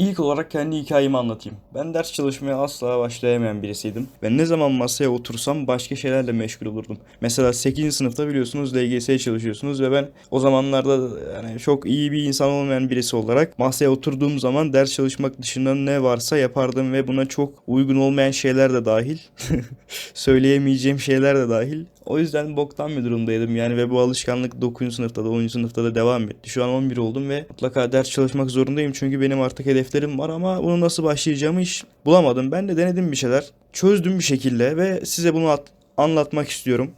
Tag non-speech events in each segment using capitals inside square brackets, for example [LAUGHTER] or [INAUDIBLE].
İlk olarak kendi hikayemi anlatayım. Ben ders çalışmaya asla başlayamayan birisiydim. Ve ne zaman masaya otursam başka şeylerle meşgul olurdum. Mesela 8. sınıfta biliyorsunuz LGS'ye çalışıyorsunuz ve ben o zamanlarda yani çok iyi bir insan olmayan birisi olarak masaya oturduğum zaman ders çalışmak dışında ne varsa yapardım ve buna çok uygun olmayan şeyler de dahil. [LAUGHS] söyleyemeyeceğim şeyler de dahil. O yüzden boktan bir durumdaydım yani ve bu alışkanlık 9. sınıfta da 10. sınıfta da devam etti. Şu an 11 oldum ve mutlaka ders çalışmak zorundayım çünkü benim artık hedeflerim var ama bunu nasıl başlayacağımı hiç bulamadım. Ben de denedim bir şeyler, çözdüm bir şekilde ve size bunu at- anlatmak istiyorum.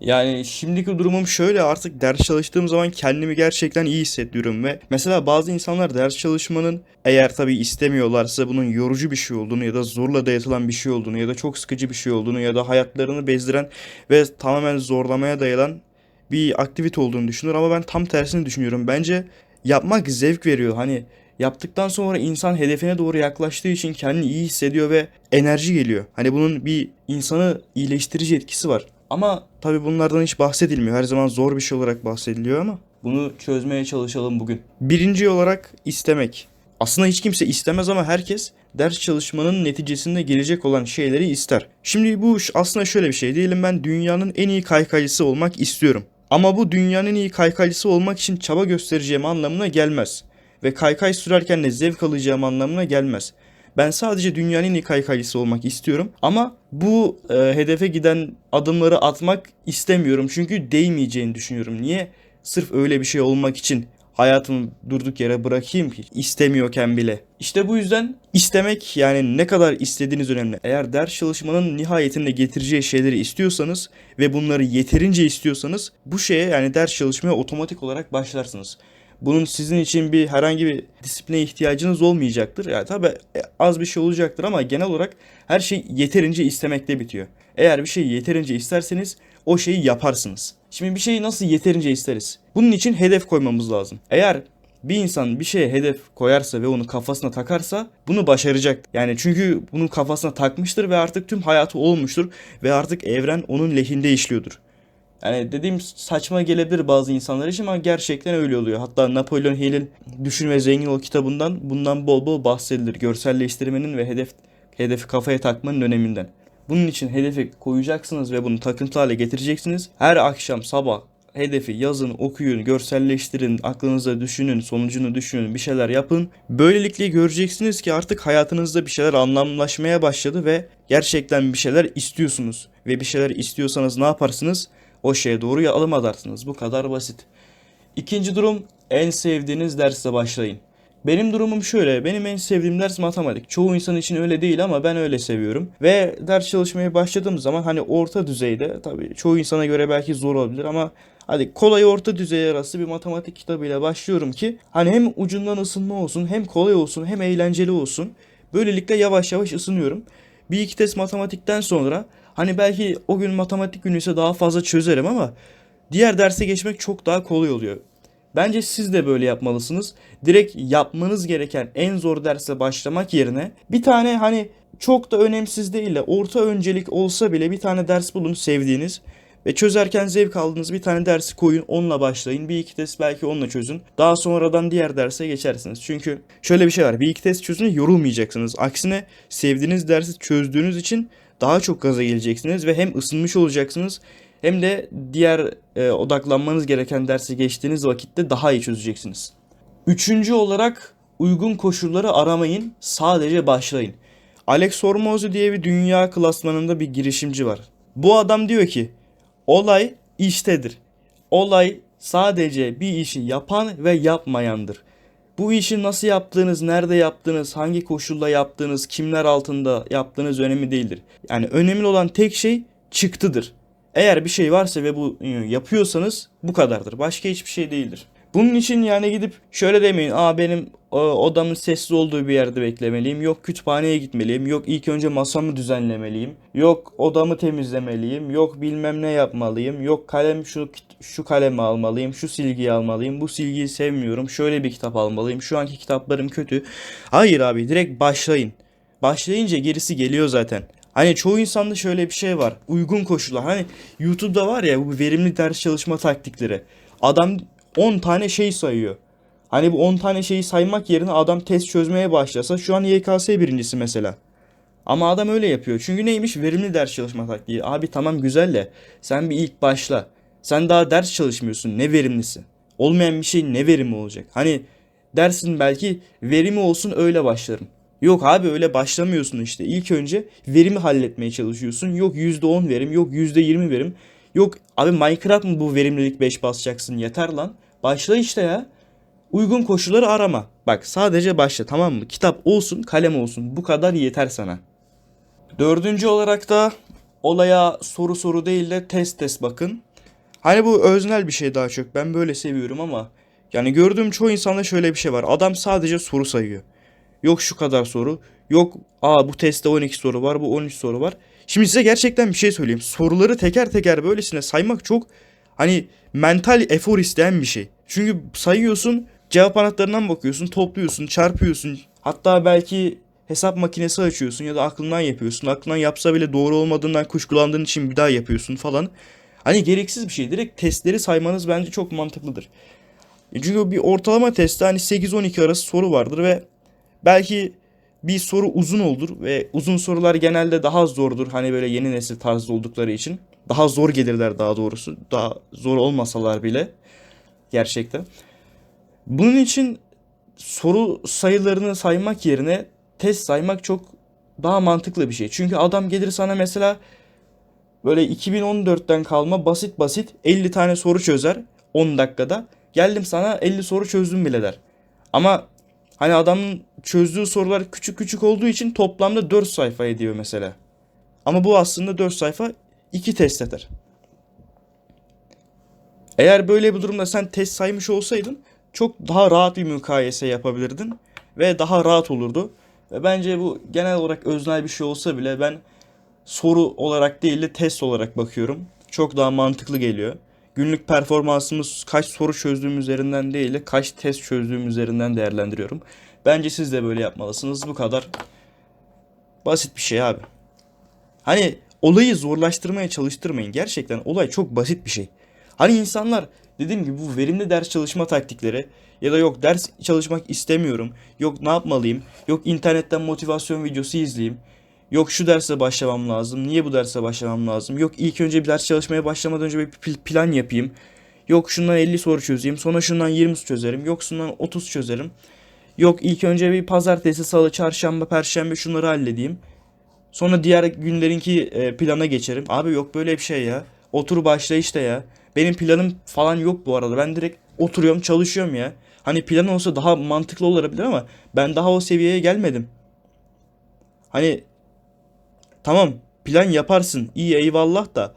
Yani şimdiki durumum şöyle artık ders çalıştığım zaman kendimi gerçekten iyi hissediyorum ve mesela bazı insanlar ders çalışmanın eğer tabii istemiyorlarsa bunun yorucu bir şey olduğunu ya da zorla dayatılan bir şey olduğunu ya da çok sıkıcı bir şey olduğunu ya da hayatlarını bezdiren ve tamamen zorlamaya dayalan bir aktivite olduğunu düşünür ama ben tam tersini düşünüyorum. Bence yapmak zevk veriyor. Hani yaptıktan sonra insan hedefine doğru yaklaştığı için kendini iyi hissediyor ve enerji geliyor. Hani bunun bir insanı iyileştirici etkisi var. Ama tabii bunlardan hiç bahsedilmiyor. Her zaman zor bir şey olarak bahsediliyor ama bunu çözmeye çalışalım bugün. Birinci olarak istemek. Aslında hiç kimse istemez ama herkes ders çalışmanın neticesinde gelecek olan şeyleri ister. Şimdi bu aslında şöyle bir şey. Diyelim ben dünyanın en iyi kaykaycısı olmak istiyorum. Ama bu dünyanın en iyi kaykaycısı olmak için çaba göstereceğim anlamına gelmez. Ve kaykay sürerken de zevk alacağım anlamına gelmez. Ben sadece dünyanın en iyi kaykaycısı olmak istiyorum ama bu e, hedefe giden adımları atmak istemiyorum çünkü değmeyeceğini düşünüyorum. Niye? Sırf öyle bir şey olmak için hayatımı durduk yere bırakayım ki istemiyorken bile. İşte bu yüzden istemek yani ne kadar istediğiniz önemli. Eğer ders çalışmanın nihayetinde getireceği şeyleri istiyorsanız ve bunları yeterince istiyorsanız bu şeye yani ders çalışmaya otomatik olarak başlarsınız. Bunun sizin için bir herhangi bir disipline ihtiyacınız olmayacaktır. Yani tabii e, az bir şey olacaktır ama genel olarak her şey yeterince istemekte bitiyor. Eğer bir şeyi yeterince isterseniz o şeyi yaparsınız. Şimdi bir şeyi nasıl yeterince isteriz? Bunun için hedef koymamız lazım. Eğer bir insan bir şeye hedef koyarsa ve onu kafasına takarsa bunu başaracak. Yani çünkü bunu kafasına takmıştır ve artık tüm hayatı olmuştur ve artık evren onun lehinde işliyordur. Yani dediğim saçma gelebilir bazı insanlar için ama gerçekten öyle oluyor. Hatta Napolyon Hill'in Düşün ve Zengin Ol kitabından bundan bol bol bahsedilir. Görselleştirmenin ve hedef hedefi kafaya takmanın öneminden. Bunun için hedefi koyacaksınız ve bunu takıntı hale getireceksiniz. Her akşam sabah hedefi yazın, okuyun, görselleştirin, aklınıza düşünün, sonucunu düşünün, bir şeyler yapın. Böylelikle göreceksiniz ki artık hayatınızda bir şeyler anlamlaşmaya başladı ve gerçekten bir şeyler istiyorsunuz. Ve bir şeyler istiyorsanız ne yaparsınız? O şeye doğru ya adım atarsınız. Bu kadar basit. İkinci durum en sevdiğiniz dersle başlayın. Benim durumum şöyle. Benim en sevdiğim ders matematik. Çoğu insan için öyle değil ama ben öyle seviyorum. Ve ders çalışmaya başladığım zaman hani orta düzeyde tabii çoğu insana göre belki zor olabilir ama hadi kolay orta düzey arası bir matematik kitabıyla başlıyorum ki hani hem ucundan ısınma olsun hem kolay olsun hem eğlenceli olsun. Böylelikle yavaş yavaş ısınıyorum. Bir iki test matematikten sonra hani belki o gün matematik günü ise daha fazla çözerim ama diğer derse geçmek çok daha kolay oluyor. Bence siz de böyle yapmalısınız. Direkt yapmanız gereken en zor derse başlamak yerine bir tane hani çok da önemsiz değil de orta öncelik olsa bile bir tane ders bulun sevdiğiniz ve çözerken zevk aldığınız bir tane dersi koyun onunla başlayın. Bir iki test belki onunla çözün. Daha sonradan diğer derse geçersiniz. Çünkü şöyle bir şey var. Bir iki test çözün yorulmayacaksınız. Aksine sevdiğiniz dersi çözdüğünüz için daha çok gaza geleceksiniz ve hem ısınmış olacaksınız hem de diğer e, odaklanmanız gereken dersi geçtiğiniz vakitte daha iyi çözeceksiniz. Üçüncü olarak uygun koşulları aramayın, sadece başlayın. Alex Hormozzi diye bir dünya klasmanında bir girişimci var. Bu adam diyor ki, olay iştedir. Olay sadece bir işi yapan ve yapmayandır. Bu işi nasıl yaptığınız, nerede yaptığınız, hangi koşulda yaptığınız, kimler altında yaptığınız önemli değildir. Yani önemli olan tek şey çıktıdır. Eğer bir şey varsa ve bu e, yapıyorsanız bu kadardır. Başka hiçbir şey değildir. Bunun için yani gidip şöyle demeyin. Aa benim e, odamın sessiz olduğu bir yerde beklemeliyim. Yok kütüphaneye gitmeliyim. Yok ilk önce masamı düzenlemeliyim. Yok odamı temizlemeliyim. Yok bilmem ne yapmalıyım. Yok kalem şu şu kalemi almalıyım. Şu silgiyi almalıyım. Bu silgiyi sevmiyorum. Şöyle bir kitap almalıyım. Şu anki kitaplarım kötü. Hayır abi direkt başlayın. Başlayınca gerisi geliyor zaten. Hani çoğu insanda şöyle bir şey var. Uygun koşullar. Hani YouTube'da var ya bu verimli ders çalışma taktikleri. Adam 10 tane şey sayıyor. Hani bu 10 tane şeyi saymak yerine adam test çözmeye başlasa şu an YKS birincisi mesela. Ama adam öyle yapıyor. Çünkü neymiş? Verimli ders çalışma taktiği. Abi tamam güzel de sen bir ilk başla. Sen daha ders çalışmıyorsun. Ne verimlisi? Olmayan bir şey ne verimi olacak? Hani dersin belki verimi olsun öyle başlarım. Yok abi öyle başlamıyorsun işte. İlk önce verimi halletmeye çalışıyorsun. Yok %10 verim, yok %20 verim. Yok abi Minecraft mı bu verimlilik 5 basacaksın yeter lan. Başla işte ya. Uygun koşulları arama. Bak sadece başla tamam mı? Kitap olsun, kalem olsun. Bu kadar yeter sana. Dördüncü olarak da olaya soru soru değil de test test bakın. Hani bu öznel bir şey daha çok. Ben böyle seviyorum ama yani gördüğüm çoğu insanda şöyle bir şey var. Adam sadece soru sayıyor. Yok şu kadar soru. Yok aa bu testte 12 soru var, bu 13 soru var. Şimdi size gerçekten bir şey söyleyeyim. Soruları teker teker böylesine saymak çok hani mental efor isteyen bir şey. Çünkü sayıyorsun, cevap anahtarından bakıyorsun, topluyorsun, çarpıyorsun. Hatta belki hesap makinesi açıyorsun ya da aklından yapıyorsun. Aklından yapsa bile doğru olmadığından kuşkulandığın için bir daha yapıyorsun falan. Hani gereksiz bir şey. Direkt testleri saymanız bence çok mantıklıdır. E Çünkü bir ortalama testte hani 8-12 arası soru vardır ve belki bir soru uzun olur ve uzun sorular genelde daha zordur. Hani böyle yeni nesil tarzda oldukları için. Daha zor gelirler daha doğrusu. Daha zor olmasalar bile gerçekten. Bunun için soru sayılarını saymak yerine test saymak çok daha mantıklı bir şey. Çünkü adam gelir sana mesela böyle 2014'ten kalma basit basit 50 tane soru çözer 10 dakikada. Geldim sana 50 soru çözdüm bile der. Ama hani adamın çözdüğü sorular küçük küçük olduğu için toplamda 4 sayfa ediyor mesela. Ama bu aslında 4 sayfa 2 test eder. Eğer böyle bir durumda sen test saymış olsaydın çok daha rahat bir mukayese yapabilirdin ve daha rahat olurdu. Ve bence bu genel olarak öznel bir şey olsa bile ben soru olarak değil de test olarak bakıyorum. Çok daha mantıklı geliyor. Günlük performansımız kaç soru çözdüğüm üzerinden değil de kaç test çözdüğüm üzerinden değerlendiriyorum. Bence siz de böyle yapmalısınız. Bu kadar basit bir şey abi. Hani olayı zorlaştırmaya çalıştırmayın. Gerçekten olay çok basit bir şey. Hani insanlar dediğim gibi bu verimli ders çalışma taktikleri ya da yok ders çalışmak istemiyorum. Yok ne yapmalıyım? Yok internetten motivasyon videosu izleyeyim. Yok şu derse başlamam lazım. Niye bu derse başlamam lazım? Yok ilk önce bir ders çalışmaya başlamadan önce bir pl- plan yapayım. Yok şundan 50 soru çözeyim. Sonra şundan 20 çözerim. Yok şundan 30 çözerim. Yok ilk önce bir pazartesi, salı, çarşamba, perşembe şunları halledeyim. Sonra diğer günlerinki e, plana geçerim. Abi yok böyle bir şey ya. Otur başla işte ya. Benim planım falan yok bu arada. Ben direkt oturuyorum çalışıyorum ya. Hani plan olsa daha mantıklı olabilir ama ben daha o seviyeye gelmedim. Hani tamam plan yaparsın iyi eyvallah da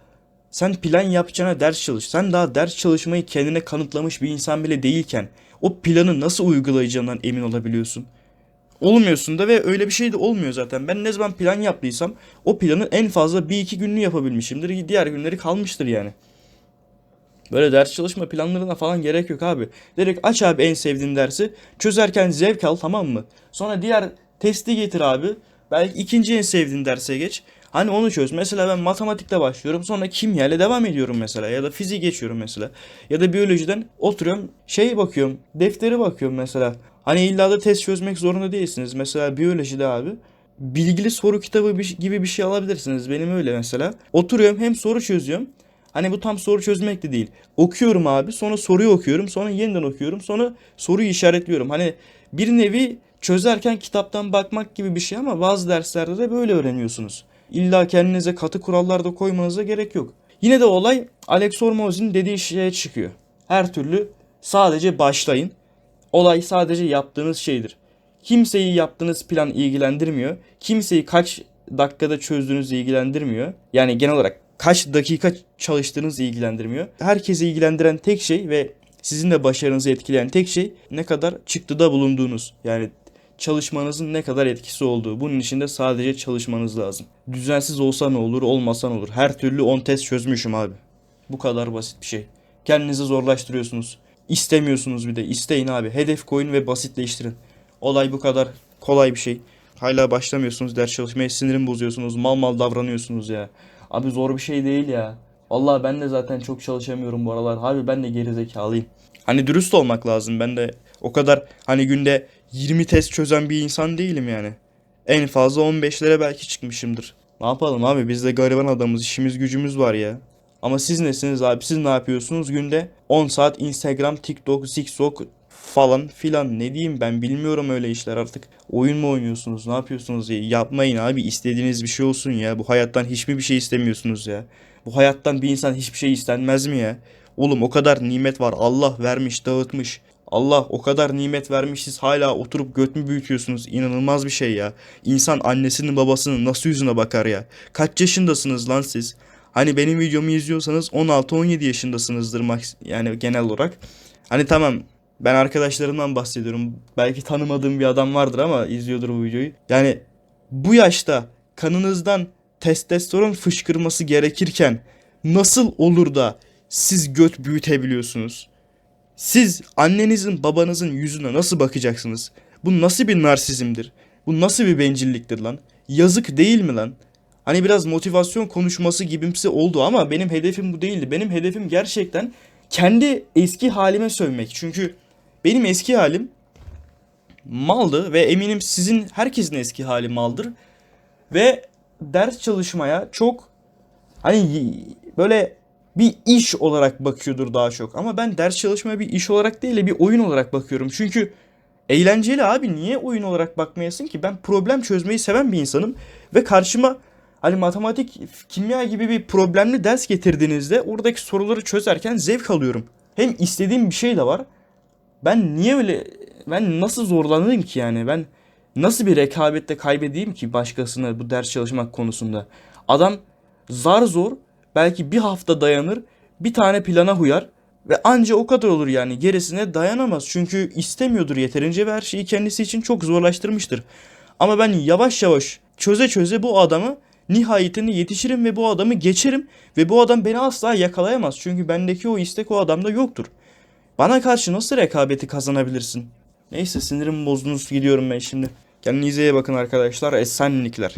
sen plan yapacağına ders çalış. Sen daha ders çalışmayı kendine kanıtlamış bir insan bile değilken o planı nasıl uygulayacağından emin olabiliyorsun? Olmuyorsun da ve öyle bir şey de olmuyor zaten. Ben ne zaman plan yaptıysam o planın en fazla bir iki gününü yapabilmişimdir. Diğer günleri kalmıştır yani. Böyle ders çalışma planlarına falan gerek yok abi. Direkt aç abi en sevdiğin dersi. Çözerken zevk al tamam mı? Sonra diğer testi getir abi. Belki ikinci en sevdiğin derse geç. Hani onu çöz. Mesela ben matematikle başlıyorum. Sonra kimya ile devam ediyorum mesela. Ya da fiziği geçiyorum mesela. Ya da biyolojiden oturuyorum. Şey bakıyorum. Defteri bakıyorum mesela. Hani illa da test çözmek zorunda değilsiniz. Mesela biyolojide abi bilgili soru kitabı gibi bir şey alabilirsiniz. Benim öyle mesela. Oturuyorum hem soru çözüyorum. Hani bu tam soru çözmek de değil. Okuyorum abi sonra soruyu okuyorum sonra yeniden okuyorum sonra soruyu işaretliyorum. Hani bir nevi çözerken kitaptan bakmak gibi bir şey ama bazı derslerde de böyle öğreniyorsunuz. İlla kendinize katı kurallar da koymanıza gerek yok. Yine de olay Alex Hormoz'un dediği şeye çıkıyor. Her türlü sadece başlayın. Olay sadece yaptığınız şeydir. Kimseyi yaptığınız plan ilgilendirmiyor. Kimseyi kaç dakikada çözdüğünüz ilgilendirmiyor. Yani genel olarak kaç dakika çalıştığınız ilgilendirmiyor. Herkesi ilgilendiren tek şey ve sizin de başarınızı etkileyen tek şey ne kadar çıktıda bulunduğunuz. Yani çalışmanızın ne kadar etkisi olduğu. Bunun için de sadece çalışmanız lazım. Düzensiz olsa ne olur, olmasa ne olur. Her türlü 10 test çözmüşüm abi. Bu kadar basit bir şey. Kendinizi zorlaştırıyorsunuz. İstemiyorsunuz bir de. İsteyin abi. Hedef koyun ve basitleştirin. Olay bu kadar kolay bir şey. Hala başlamıyorsunuz ders çalışmaya sinirim bozuyorsunuz. Mal mal davranıyorsunuz ya. Abi zor bir şey değil ya. Vallahi ben de zaten çok çalışamıyorum bu aralar. Harbi ben de gerizekalıyım. Hani dürüst olmak lazım. Ben de O kadar hani günde 20 test çözen bir insan değilim yani. En fazla 15'lere belki çıkmışımdır. Ne yapalım abi biz de gariban adamız işimiz gücümüz var ya. Ama siz nesiniz abi siz ne yapıyorsunuz günde 10 saat Instagram, TikTok, TikTok falan filan ne diyeyim ben bilmiyorum öyle işler artık. Oyun mu oynuyorsunuz ne yapıyorsunuz ya yapmayın abi istediğiniz bir şey olsun ya bu hayattan hiç mi bir şey istemiyorsunuz ya. Bu hayattan bir insan hiçbir şey istenmez mi ya? Oğlum o kadar nimet var Allah vermiş dağıtmış. Allah o kadar nimet vermiş siz hala oturup göt mü büyütüyorsunuz inanılmaz bir şey ya. İnsan annesinin babasının nasıl yüzüne bakar ya. Kaç yaşındasınız lan siz? Hani benim videomu izliyorsanız 16-17 yaşındasınızdır maks yani genel olarak. Hani tamam ben arkadaşlarımdan bahsediyorum. Belki tanımadığım bir adam vardır ama izliyordur bu videoyu. Yani bu yaşta kanınızdan testosteron fışkırması gerekirken nasıl olur da siz göt büyütebiliyorsunuz? Siz annenizin babanızın yüzüne nasıl bakacaksınız? Bu nasıl bir narsizmdir? Bu nasıl bir bencilliktir lan? Yazık değil mi lan? Hani biraz motivasyon konuşması gibimsi oldu ama benim hedefim bu değildi. Benim hedefim gerçekten kendi eski halime sövmek. Çünkü benim eski halim maldı ve eminim sizin herkesin eski hali maldır. Ve ders çalışmaya çok hani böyle bir iş olarak bakıyordur daha çok. Ama ben ders çalışmaya bir iş olarak değil de bir oyun olarak bakıyorum. Çünkü eğlenceli abi niye oyun olarak bakmayasın ki? Ben problem çözmeyi seven bir insanım ve karşıma hani matematik, kimya gibi bir problemli ders getirdiğinizde oradaki soruları çözerken zevk alıyorum. Hem istediğim bir şey de var. Ben niye öyle ben nasıl zorlanayım ki yani? Ben nasıl bir rekabette kaybedeyim ki başkasına bu ders çalışmak konusunda? Adam zar zor belki bir hafta dayanır, bir tane plana huyar ve anca o kadar olur yani. Gerisine dayanamaz. Çünkü istemiyordur yeterince ve her şeyi kendisi için çok zorlaştırmıştır. Ama ben yavaş yavaş çöze çöze bu adamı nihayetinde yetişirim ve bu adamı geçerim ve bu adam beni asla yakalayamaz. Çünkü bendeki o istek o adamda yoktur. Bana karşı nasıl rekabeti kazanabilirsin? Neyse sinirim bozdunuz gidiyorum ben şimdi. Kendinize iyi bakın arkadaşlar. Esenlikler.